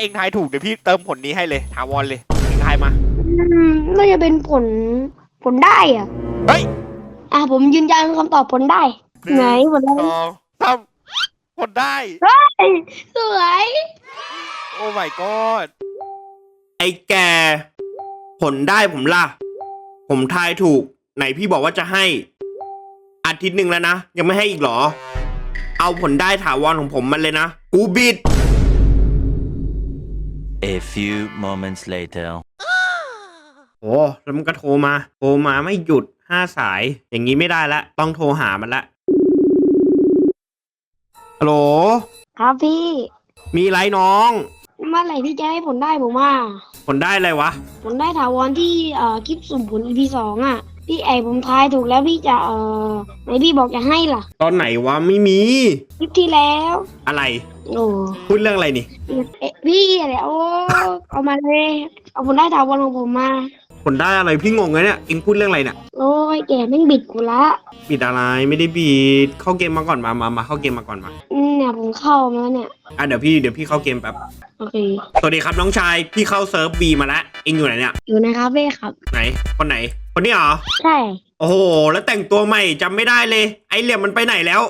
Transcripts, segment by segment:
เองทายถูกเดี๋ยวพี่เติมผลนี้ให้เลยถาวรเลยเองทายมาอืมน่าจะเป็นผลผลได้อะ เฮ้ยอะผมยืนยันคำตอบผลได้ ไหนผลได้สองสามผลได้สวย โอ้ my god ไอ้แก ผลได้ผมล่ะ ผมทายถูก ไหนพี่บอกว่าจะให้ อาทิตย์หนึ่งแล้วนะ ยังไม่ให้อีกเหรอ เอาผลได้ถาวรของผมมันเลยนะ กูบิด A few moments later. โอ้แล้วมันก็โทรมา โทรมาไม่หยุดห้าสาย อย่างนี้ไม่ได้ละ ต้องโทรหามันละฮัลโหล ครับพี่มีไรน้อง เมื่อไหร่พี่จะให้ผลได้ผมว่าผลได้อะไรวะ ผลได้ถาวรที่เอ่อคลิปสุ่มผล EP สองอะ พี่ไอผมทายถูกแล้วพี่จะเอ่อไหนพี่บอกจะให้ล่ะตอนไหนวะไม่มี คลิปที่แล้ว อะไร โอ้พูดเรื่องอะไรนี่ เอ๊ะพี่อะไรโอ้เอามาเลย เอาผลได้ถาวรของผมมา ผลได้อะไรพี่งงเลยเนี่ยเอ็งพูดเรื่องอะไรเนี่ยโอ้ยแกแม่งบิดกูละบิดอะไรไม่ได้บิดเข้าเกมมาก่อนมามามาเข้าเกมมาก่อนมาอืมเนี่ยผมเข้ามาแล้วเนี่ย อะเดี๋ยวพี่เดี๋ยวพี่เข้าเกมแป๊บโอเค สวัสดีครับน้องชายพี่เข้าเซิร์ฟบีมาแล้วเอ็งอยู่ไหนเนี่ยอยู่ในคาเฟ่ครับ ไหนคนไหน คนนี้เหรอใช่ โอ้โหแล้วแต่งตัวใหม่จำไม่ได้เลย ไอเหลี่ยมมันไปไหนแล้ว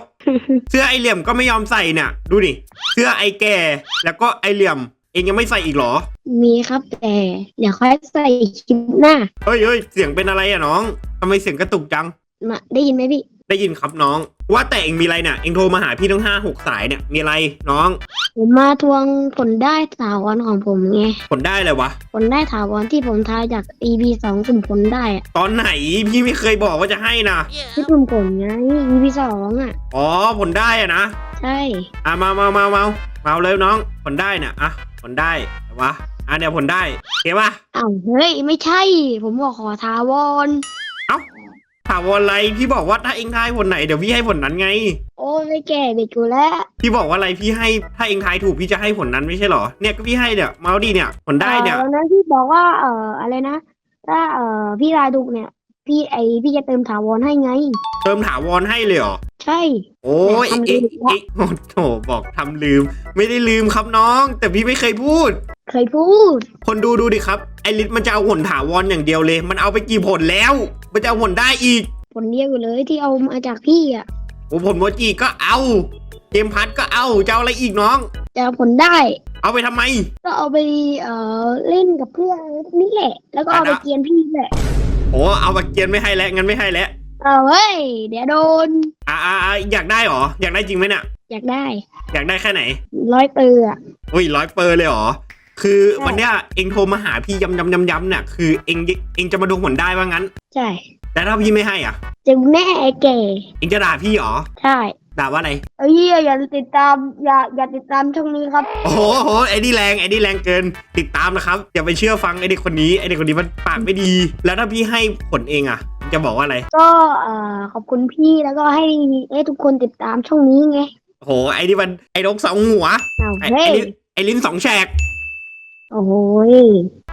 เสื้อไอเหลี่ยมก็ไม่ยอมใส่เนี่ยดูดิเสื้อไอแก่ แล้วก็ไอเหลี่ยม เอ็งยังไม่ใส่อีกเหรอมีครับแต่ เดี๋ยวค่อยใส่คลิปหน้าเฮ้ยเฮ้ยเสียงเป็นอะไรอะน้องทำไมเสียงกระตุกจัง มาได้ยินไหมพี่ ได้ยินครับน้อง ว่าแต่เอ็งมีอะไรเนี่ยเอ็งโทรมาหาพี่ทั้งห้าหกสายเนี่ยมีอะไรน้อง ผมมาทวงผลได้ถาวรของผมไง ผลได้เลยวะ ผลได้ถาวรที่ผมทายจาก EP สองสุ่มผลได้อะตอนไหนพี่ไม่เคยบอกว่าจะให้นะที่สุ่มผลไง EP สองอะ อ๋อผลได้อะนะใช่อะมามามามามาเลยน้อง ผลได้เนี่ยอะผลได้แต่วะอะเดี๋ยวผลได้เก็บปะอ้าวเฮ้ยไม่ใช่ ผมบอกขอถาวร ถามว่าอะไรพี่บอกว่าถ้าเองทายผลไหนเดี๋ยวพี่ให้ผลนั้นไง โอ้ยไม่แก่เด็กกูแล้วพี่บอกว่าอะไรพี่ให้ถ้าเองทายถูกพี่จะให้ผลนั้นไม่ใช่เหรอเนี่ยก็พี่ให้เนี่ยเมาดีเนี่ยผลได้เนี่ยออแล้วที่บอกว่า เอ่ออะไรนะ ถ้า เอ่อ พี่รายถูกเนี่ย พี่ไอพี่จะเติมถาวรให้ไง เติมถาวรให้เลยเหรอใช่ โอ้ยทำลืเอ็งมละเอ็งโอ้โหบอกทำลืม ไม่ได้ลืมครับน้อง แต่พี่ไม่เคยพูด เคยพูด คนดูดูดิครับ ไอริสมันจะเอาผลถาวรอย่างเดียวเลย มันเอาไปกี่ผลแล้ว มันจะเอาผลได้อีก ผลเดียวอยู่เลยที่เอามาจากพี่อะโอ้ผลโมจิก็เอา เกมพัดก็เอาจะเอาอะไรอีกน้อง จะเอาผลได้ เอาไปทำไม ก็เอาไปเอ่อเล่นกับเพื่อนนี่แหละ แล้วก็เอาไปอะนะเกียนพี่แหละโอ้เอาบักเกียนไม่ให้แล้วงั้นไม่ให้แล้วเอาเฮ้ยเดี๋ยวโดนอ่าอ่าอ่าอยากได้เหรออยากได้จริงไหมเนี่ยอยากได้ อยากได้แค่ไหนร้อยเปอร์อะอุ้ยร้อยเปอร์เลยเหรอ คือใช่วันเนี้ยเองโทรมาหาพี่ย้ำย้ำย้ำย้ำเนี่ยคือเองเองจะมาดูผลได้ว่างั้น ใช่แต่ถ้าพี่ไม่ให้อะเจะแน่ไอ้แก่เองจะด่าพี่เหรอใช่ด่าว่าอะไรเอ้ยอย่าติดตามอย่าอย่าติดตามช่องนี้ครับโอ้โหโอ้โหไอ้นี่แรงไอ้นี่แรงเกินติดตามนะครับอย่าไปเชื่อฟังไอ้เด็กคนนี้ไอ้เด็กคนนี้มันปากไม่ดี แล้วถ้าพี่ให้ผลเองอะ จะบอกว่าอะไร ก็เอ่อขอบคุณพี่แล้วก็ให้ให้ทุกคนติดตามช่องนี้ไงโอ้โหไอ้นี่มันไอ้นกสองหัวเอาไอ้เฮ้ไอ้ยลิ้นไอ้ลิ้นสองแฉก โอ้โหย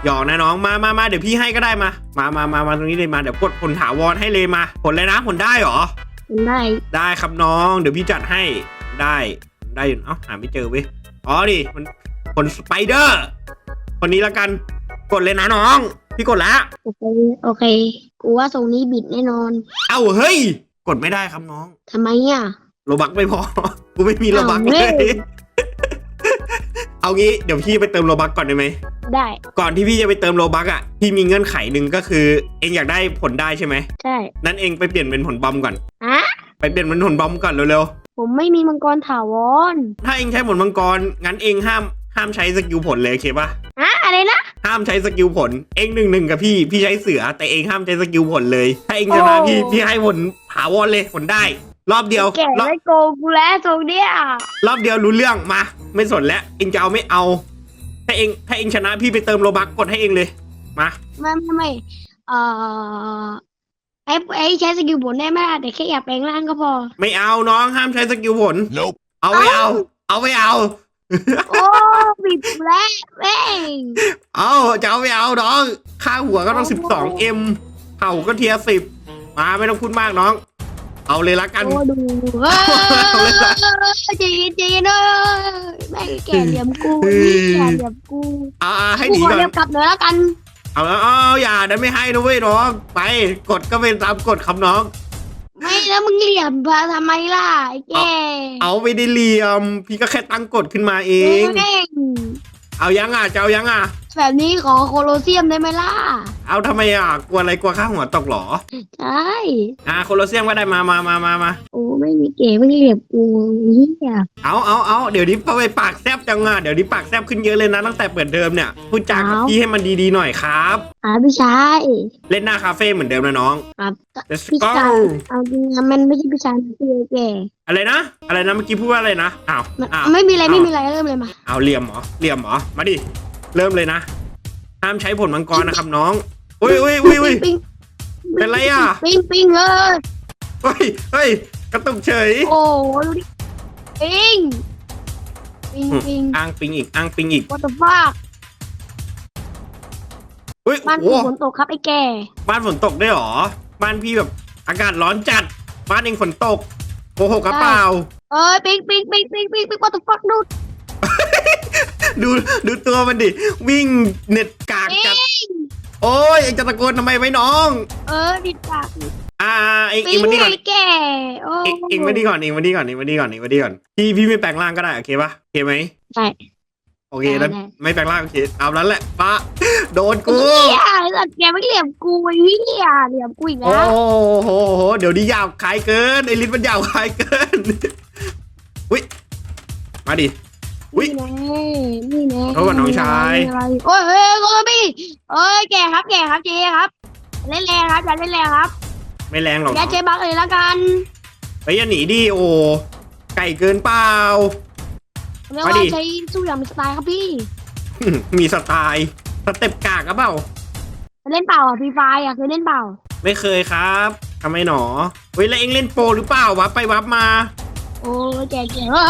หยอกนะน้องมามามาเดี๋ยวพี่ให้ก็ได้มา มามามามาตรงนี้เลยมาเดี๋ยวกดผลถาวรให้เลยมา ผลเลยนะผลได้เหรอมันได้ได้ครับน้อง เดี๋ยวพี่จัดให้ได้ได้อยู่เอ้าหาไม่เจอเว้ยอ๋อดิมันผลสไปเดอร์คนนี้ละกันกดเลยนะน้อง พี่กดแล้วโอเคโอเค กูว่าทรงนี้บิดแน่นอน เอ้าเฮ้ย กดไม่ได้ครับน้องทำไมอะโลบักไม่พอ กูไม่มีโลบักอ้าวเลเว้ยย เอางี้เดี๋ยวพี่ไปเติมโลบักก่อนได้ไหม ได้ ก่อนที่พี่จะไปเติมโลบักอะ พี่มีเงื่อนไขหนึ่งก็คือ เองอยากได้ผลได้ใช่ไหม ใช่ นั้นเองไปเปลี่ยนเป็นผลบอมก่อนอะไปเปลี่ยนเป็นผลบอมก่อนเร็วผมไม่มีมังกรถาวร ๆ ถ้าเองใช้ผลมังกร งั้นเองห้ามห้ามใช้สกิลผลเลยโอเคปะอะอะไรนะ ห้ามใช้สกิลผล เองหนึ่งหนึ่งกับพี่ พี่ใช้เสือ แต่เองห้ามใช้สกิลผลเลย ถ้าเองชนะโอ้พี่พี่ให้ผลถาวรเลยผลได้ รอบเดียวแก่รอบไม่โกงกูแล้วทรงเนี้ยรอบเดียวรู้เรื่องมา ไม่สนแล้วเองจะเอาไม่เอา ถ้าเองถ้าเองชนะพี่ไปเติมโลบักกดให้เองเลยมาไม่ไม่ไม่เอ่อไอ้ไอ้ใช้สกิลผลได้ไหมล่ะแต่แค่อยากแปลงร่างก็พอ ไม่เอาน้องห้ามใช้สกิลผล Nope. เอาไม่เอา เอาไม่เอา โอ้บิดแล้วแม่งเอาจะเอาไม่เอาน้อง ค่าหัวก็ต้องสิบสองเอ็มเผ่าก็เทียสิบมาไม่ต้องพูดมากน้อง เอาเลยละกัน โอ้ดูเฮ้ยใจเย็นใจเย็นเนอะแม่งแก่เหลี่ยมกูนี่แก่เหลี่ยมกูอ่าให้กูหนีขอก่อเรียนบกลับหน่อยละกันเอาแล้วเอาอย่านะไม่ให้นะเว้ยน้อง ไปกดก็เป็นตามกฎครับน้อง ไม่แล้วมึงเหลี่ยมพาทำไมล่ะไอ้แก่เอาไปได้เหลี่ยม พี่ก็แค่ตั้งกฎขึ้นมาเอง แม่ง เอายังอะจะเอายังอะ แบบนี้ขอโคโลเซียมได้ไหมล่ะ เอาทำไมอะ กลัวอะไรกลัวข้าหัวตกเหรอ ใช่ อะโคโลเซียมก็ได้มามามามามาโอ้ ไม่มีเก๋ไม่เหลี่ยมกูเฮียเอาเอาเอาเดี๋ยวนี้พอไปปากแซบจังอะเดี๋ยวนี้ปากแซบขึ้นเยอะเลยนะตั้งแต่เปิดเดิมเนี่ยพูดจากับพี่ให้มันดีๆหน่อยครับ อ่าพี่ชายเล่นหน้าคาเฟ่เหมือนเดิมนะน้อง ครับ let's พี่ go ชายเอาจริงนะมันไม่ใช่พี่ชายมันคือไอ้แก่อะไรนะ อะไรนะเมื่อกี้พูดว่าอะไรนะอ้าวมันอ้าวไม่มีอะไรอ้าวไม่มีอะไรเริ่มเลยมาเอาเหลี่ยมเหรอเหลี่ยมเหรอมาดิเริ่มเลยนะห้ามใช้ผลมังกรนะครับน้องอุ้ยอุ้ยอุ้ยอุ้ย ปิ้งเป็นไรอะ ปิ้งปิ้งเออเฮ้ยเฮ้ย กระตุกเฉยโอ้ดูดิปิ้งปิ้งปิ้งอ้างปิงอีกอ้างปิงอีก what the fuck อุ้ยบ้านโอ้กูโหฝนตกครับไอ้แก่บ้านฝนตกได้วยเหรอ บ้านพี่แบบอากาศร้อนจัด บ้านเองฝนตกโกหกกระเปล่า เอ้ยปิ้งปิ้งปิ้งปิ้งปิ้งปิ้ง what the fuck ดูดูดูตัวมันดิ วิ่งเน็ตกากจัดปิ้งโอ้ยเองจะตะโกนทำไมไว้น้อง เออดิดปาก อ่าเองเอปิ้งงมานี่ก่อนไอ้แก่โอ้เองเองมานี่ก่อนเองมานี่ก่อนเองมานี่ก่อนเองมานี่ก่อนพี่พี่ไม่แปลงร่างก็ได้โอเคปะโอเคไหมใช่โอเคได้แล้วได้ไม่แปลงร่างโอเคเอานั้นแหละปะโดนกูเฮียไอ้สัตว์แกไม่เหลี่ยมกูไอ้เฮียเหลี่ยมกูอีกโอ้แล้วโหเดี๋ยวนี้ยาวคายเกินไอลิ้นมันยาวคายเกินอุ้ยมาดิอุ๊ยนี่แน่นี่แน่โทษว่าน้องชายอะไรโอ้ยเฮ้ยโกบี้เอ้ยแก่ครับแก่ครับเจครับเล่นแรงครับอย่าเล่นแรงครับ ไม่แรงหรอกอย่าเจบักเลยละกันเฮ้ยอย่าหนีดิโอ้ไก่เกินเปล่าเรียกมาว่าดิใช้สู้อย่างมีสไตล์ครับพี่ มีสไตล์สเต็ปกากอะเปล่าเล่นเปล่าอะฟรีไฟอะเคยเล่นเปล่า ไม่เคยครับทำไมหนอเฮ้ยแล้วเอ็งเล่นโปรหรือเปล่าวับไปวับมา โอ้ยแก่แก่เฮ้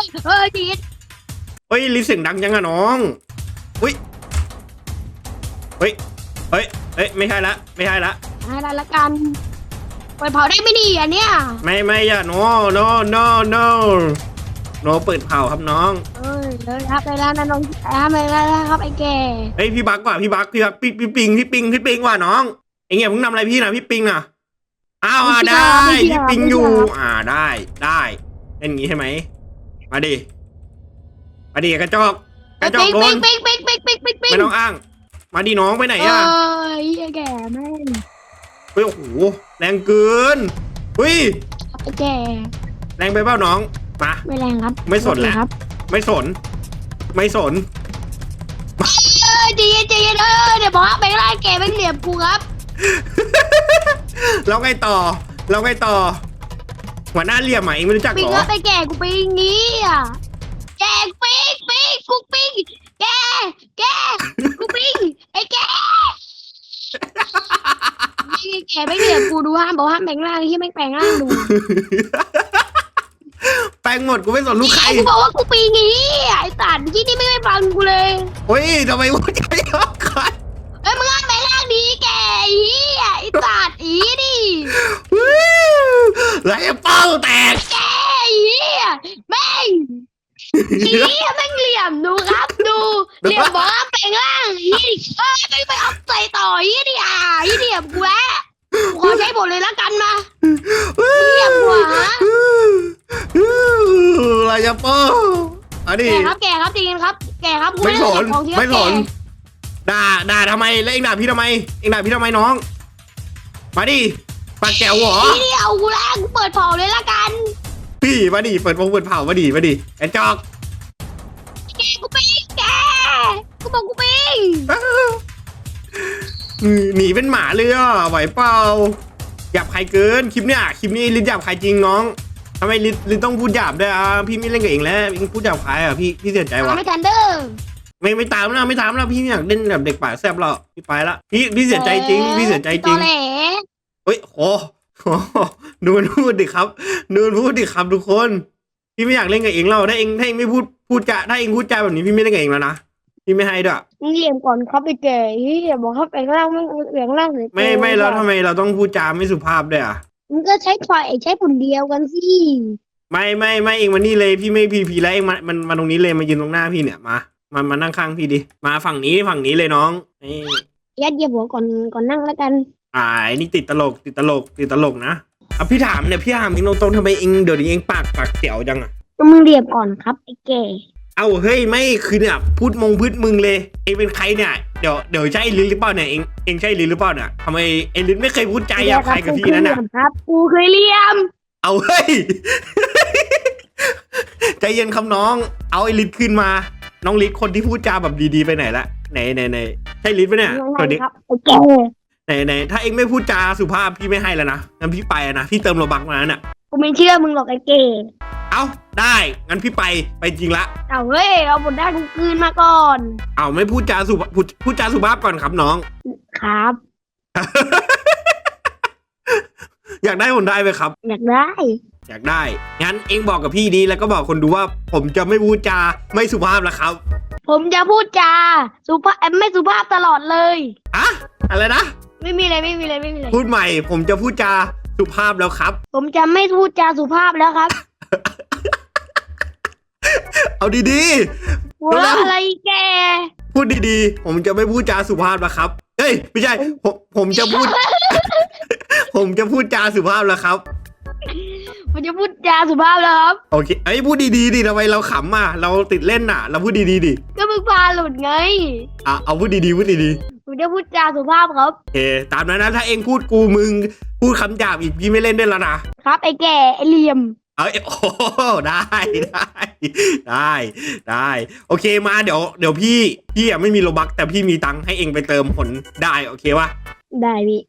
ยเฮ้ยจีดเฮ้ยลินเสียงดังยังอะน้องอุ้ยเฮ้ยเฮ้ยเฮ้ยไม่ใช่ละไม่ใช่ละ อะไรละกันปล่อยเผาได้ไม่ดีอะเนี่ย ไม่ไม่อย่า no no no no no เปิดเผาครับน้อง เอ้ยเลยครับเลยแล้วนะน้องทำเลยแล้วนะครับไอ้แก่เฮ้ยพี่บักว่ะพี่บักพี่บักพี่พี่ปิงพี่ปิงพี่ปิงว่ะน้องเอ็งอย่าเพิ่งทำอะไรพี่นะพี่ปิงอะอ้าวอะได้พี่ปิงอยู่ อ่าได้ได้เล่นงี้ใช่ไหมมาดิมาดิกระจอกกระจอกปิ๊งโดปิ๊นงปิ๊งปิ๊งปิ๊งปิ๊งปิ๊งปิ๊งไม่ต้องอ้าง มาดิน้องไปไหนเอ้อะยไอ้แก่แม่ง เฮ้ยโอ้โหแรงเกินเฮ้ยไอ้แก่แรงไปเปล่าน้องมา ไม่แรงครับไม่สนแล้ว ครับไม่สน ไม่สน เอ้ยใจเย็นใจเย็นเออเดี๋ยวบอกว่าไปไล่แก่ไปเหลี่ยมกูครับแล้วไงต่อแล้วไงต่อหัวหน้าเหลี่ยมอะเองไม่รู้จักปิงเหรก็อไปแก่กูไปอย่างงี้อะแก่ปิงปิงกูปิงแก่แก่กูปิงไอ้แก่ ไอ้แก่ไม่เหลี่ยมกูดูห้ามบอกห้ามแปลงร่างที่ไม่แปลงร่างดูแปลงหมดกูไม่สนลูกใครไอ้กูบอกว่ากูปิงอย่างงี้ไอ้สัตว์ที่นี่ไม่ไม่ฟังกูเลยเฮ้ยทำไมว่าใจยอกกันเอ้ยมึงห้ามแปลงร่างดีแก่ไอ้เหี้ยไอ้สัตว์อีดิไรเป้าแตกแก่ไอ้เหี้ยแม่ง อีเนี่ยแม่งเหลี่ยมดูครับดูเหลี่ยมบอกว่าแปลงร่างอีเอ้ยไม่ไปเอาใส่ต่ออีนี่อะอีเหลี่ยมกูแอะขอใช้บทเลยละกันมาเหลี่ยมกว่าฮะไรเป้าอันนี้แก่ครับแก่ครับจริงครับ แก่ครับกูไม่ด้สนเก็บของเยอะไม่สนแก่ด่าด่าทำไมแล้วเองด่าพี่ทำไมเองด่าพี่ทำไมน้อง มาดิปากแก้วเหรออีนี่เอากูแล้วกูเปิดเผาเลยละกัน พี่มาดิเปิดวงเปิดเผามาดิมาดิแอนจอกแกกูปิ้งแกกูบอกกูปิ้งหนีเป็นหมาเลยอะไหวเปล่าหยาบใครเกินคลิปเนี้ยคลิปนี้ลิ้นหยาบใครจริงน้องทำไมลิ้นลิ้นต้องพูดหยาบด้วยอะพี่ไม่เล่นกับเองแล้วเองพูดหยาบใครอะพี่พี่เสียใจว่ะไม่ทันเด้อไม่ไม่ตามแล้วไม่ตามแล้วพี่ไม่อยากเล่นแบบเด็กป่าแซบหรอกพี่ไปละพี่พี่เสียใจจริงพี่เสียใจจริงตอแหลเฮ้ยโอ้โห ดูมันพูดดิครับ ดูมันพูดดิครับทุกคน พี่ไม่อยากเล่นกับเองแล้วถ้าเองถ้าเองไม่พูดพูดจาถ้าเองพูดจาแบบนี้พี่ไม่เล่นกับเองแล้วนะพี่ไม่ให้ด้วยมึงเหลี่ยมก่อนครับไอ้แก่เฮียบอกครับแปลงร่างไม่แปลงร่างเลยไม่ไม่แล้วทำไมเราต้องพูดจาไม่สุภาพด้วยอะมึงก็ใช้ไฟใช้ปุ่นเดียวกันสิไม่ไม่ไม่เองมานี่เลยพี่ไม่พีพีแล้วเองมามันมาตรงนี้เลยมายืนตรงหน้าพี่เนี่ยมามามานั่งข้างพี่ดิมาฝั่งนี้ฝั่งนี้เลยน้องนี่ยัดเหยียบหัวก่อนก่อนนั่งแล้วกัน อ่าไอ้นี่ติดตลกติดตลกติดตลกนะอะพี่ถามเนี่ยพี่ถามเองตรงๆทำไมเองเดี๋ยวนี้เองปากปากเสียวจังอะก็มึงเหยียบก่อนครับไอ้แก่เอาเฮ้ยไม่คือเนี่ยพูดมงพูดมึงเลยเองเป็นใครเนี่ยเดี๋ยวเดี๋ยวใช่ลิ้นหรือเปล่าเนี่ยเองเองใช่ลิ้นหรือเปล่าเนี่ยทำไมเองลิ้นไม่เคยพูดใจหยาบคายกับพี่นั่นน่ะครับกูเคยเลี่ยม เอาเฮ้ย ใจเย็นครับน้อง เอาไอ้ลิศขึ้นมา น้องลิศคนที่พูดจาแบบดีๆไปไหนละไหนไหนไหนใช่ลิศปะเนี่ยสวัสดีครับไอ้แก่ ไหนไหนถ้าเองไม่พูดจาสุภาพพี่ไม่ให้แล้วนะงั้นพี่ไปอะนะพี่เติมโลบักมาแล้วน่ะกูไม่เชื่อมึงหรอกไอ้แก่เอาได้งั้นพี่ไปไปจริงละเอาเฮ้ยเอาบทได้กูคืนมาก่อน เอาไม่พูดจาสุภาพพูดพูดจาสุภาพก่อนครับน้อง ครับ อยากได้ผมได้ไหมครับ อยากได้ อยากได้ งั้นเองบอกกับพี่ดีแล้วก็บอกคนดูว่า ผมจะไม่พูดจาไม่สุภาพแล้วครับ ผมจะพูดจาสุภาพเอ้ยไม่สุภาพตลอดเลยอะอะไรนะ ไม่มีอะไรไม่มีอะไรไม่มีอะไรพูดใหม่ ผมจะพูดจาสุภาพแล้วครับ ผมจะไม่พูดจาสุภาพแล้วครับเอาดีว่าแล้วอะไรแก ๆ พูดดีๆ ผมจะไม่พูดจาสุภาพแล้วครับ เฮ้ยไม่ใช่ผมผมจะพูด ผมจะพูดจาสุภาพแล้วครับ ผมจะพูดจาสุภาพแล้วครับ โอเคเอ้ยพูดดีๆดิทำไมเราขำอะ เราติดเล่นอะ เราพูดดีๆดิก็มึงพาหลุดไง อะเอาพูดดีๆพูดดี ผมจะพูดจาสุภาพครับๆโอเคตามนั้นนะถ้าเองพูดกูมึง พูดคำหยาบอีกพี่ไม่เล่นด้วยแล้วนะครับ ไอ้แก่ไอ้เหลี่ยม เอ้ยโอ้โหได้ได้ได้ได้ โอเคมาเดี๋ยวเดี๋ยวพี่พี่อะไม่มีโลบักแต่พี่มีตังค์ให้เองไปเติมผลได้โอเคปะได้พี่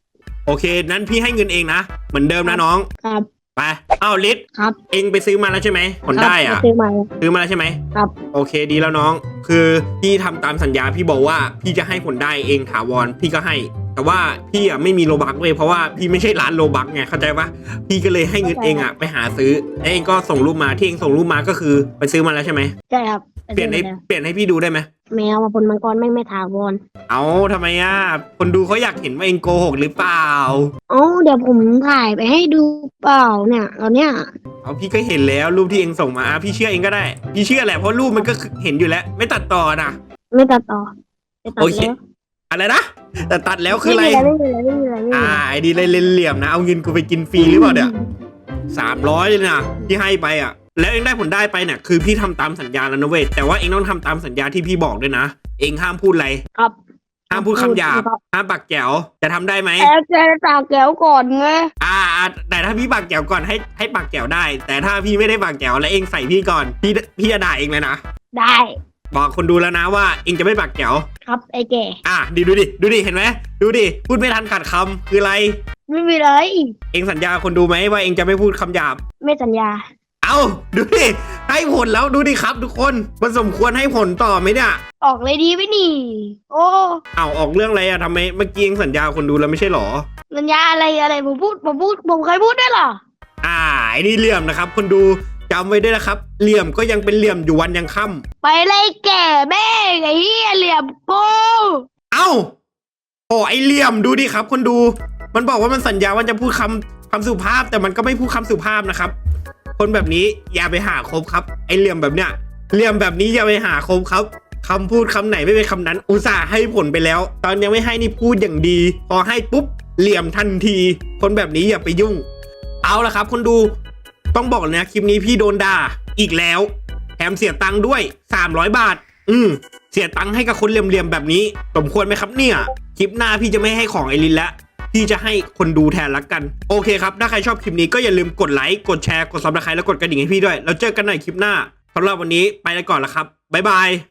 โอเคนั้นพี่ให้เงินเองนะเหมือนเดิมนะน้อง ครับ ไปอ้าวลิศครับ เองไปซื้อมาแล้วใช่ไหมผลได้อะครับซื้อมา ซื้อมาแล้วใช่ไหมครับ โอเคดีแล้วน้อง คือพี่ทำตามสัญญาพี่บอกว่าพี่จะให้ผลได้เองถาวรพี่ก็ให้ แต่ว่าพี่อะไม่มีโลบักเว้ยเพราะว่าพี่ไม่ใช่ร้านโลบักไงเข้าใจปะพี่ก็เลยให้เงินเองอะไปหาซื้อแล้วเองก็ส่งรูปมาที่เองส่งรูปมาก็คือไปซื้อมาแล้วใช่ไหมใช่ครับเปลี่ยนให้เปลี่ยนให้พี่ดูได้ไหม แมวมาพลมังกรไม่งไม่ถาวรเอาทำไมอะ คนดูเขาอยากเห็นว่าเองโกหกหรือเปล่า เอ๋อเดี๋ยวผมถ่ายไปให้ดูเปล่าเนี่ยตอนเนี้ยเอาพี่ก็เห็นแล้วรูปที่เองส่งมาอะพี่เชื่อเองก็ได้ พี่เชื่อแหละเพราะรูปมันก็เห็นอยู่แล้ว ไม่ตัดต่อนะ ไม่ตัดต่อไม่ตัดโอเค แล้วอะไรนะแต่ตัดแล้วคือไม่อะไรมีอะไร ไม่มีอะไรไม่มีอะไรไม่มีอ่าอะไรไอ้ดีเลยเหลี่ยมๆนะ เอาเงินกูไปกินฟรีหรือเปล่าเนี่ยสามร้อยเลยนะที่ให้ไปอะ แล้วเองได้ผลได้ไปเนี่ยคือพี่ทำตามสัญญาแล้วนะเว้ยแต่ว่าเองต้องทำตามสัญญาที่พี่บอกด้วยนะ เองห้ามพูดอะไรครับห้ามพูดคำหยาบครับห้ามปากแจ๋วจะทำได้ไหมแอบแกตากแก้วก่อนไงอ่าอ่า แต่ถ้าพี่ปากแจ๋วก่อนให้ให้ปากแจ๋วได้ แต่ถ้าพี่ไม่ได้ปากแจ๋วแล้วเองใส่พี่ก่อนพี่พี่จะด่าเองเลยนะได้ บอกคนดูแล้วนะว่าเองจะไม่ปากแจ๋วครับไอ้แก่อะดีดูดิดูดิเห็นไหมดูดิพูดไม่ทันขาดคำคืออะไร ไม่มีอะไรเองสัญญาคนดูไหมว่าเองจะไม่พูดคำหยาบ ไม่สัญญา เอาดูดิให้ผลแล้วดูดิครับ ทุกคนมันสมควรให้ผลต่อไหมเนี่ยออกเลยดีไหมนี่ โอ้เอาออกเรื่องอะไรอะทำไมเมื่อกี้เองสัญญาคนดูแล้วไม่ใช่หรอ สัญญาอะไรอะไรผมพูดผมพูดผมเคยพูดด้วยเหรออ่าไอ้นี่เหลี่ยมนะครับ คนดูจำไว้ด้วยนะครับ เหลี่ยมก็ยังเป็นเหลี่ยมอยู่วันยังค่ำไปเลยแก่แม่งไอ้เหี้ยเหลี่ยมกูเอ้าโอ้ไอเหลี่ยมดูดิครับ คนดู มันบอกว่ามันสัญญาว่าจะพูดคำคำสุภาพแต่มันก็ไม่พูดคำสุภาพนะครับ คนแบบนี้อย่าไปหาคบครับ ไอเหลี่ยมแบบเนี้ยเหลี่ยมแบบนี้อย่าไปหาคบครับคำพูดคำไหนไม่เป็นคำนั้น อุตส่าห์ให้ผลไปแล้ว ตอนยังไม่ให้นี่พูดอย่างดี พอให้ปุ๊บเหลี่ยมทันที คนแบบนี้อย่าไปยุ่ง เอาละครับคนดูต้องบอกเลยนะคลิปนี้พี่โดนด่าอีกแล้วแถมเสียตังค์ด้วย 300 บาท อืมเสียตังค์ให้กับคนเหลี่ยมๆแบบนี้ สมควรไหมครับเนี่ย คลิปหน้าพี่จะไม่ให้ของไอรินแล้ว พี่จะให้คนดูแทนละกัน โอเคครับ ถ้าใครชอบคลิปนี้ก็อย่าลืมกดไลค์กดแชร์กดซับสไครต์แล้วกดกระดิ่งให้พี่ด้วย แล้วเจอกันใหม่คลิปหน้าสำหรับวันนี้ไปแล้วก่อนละครับบ๊ายบาย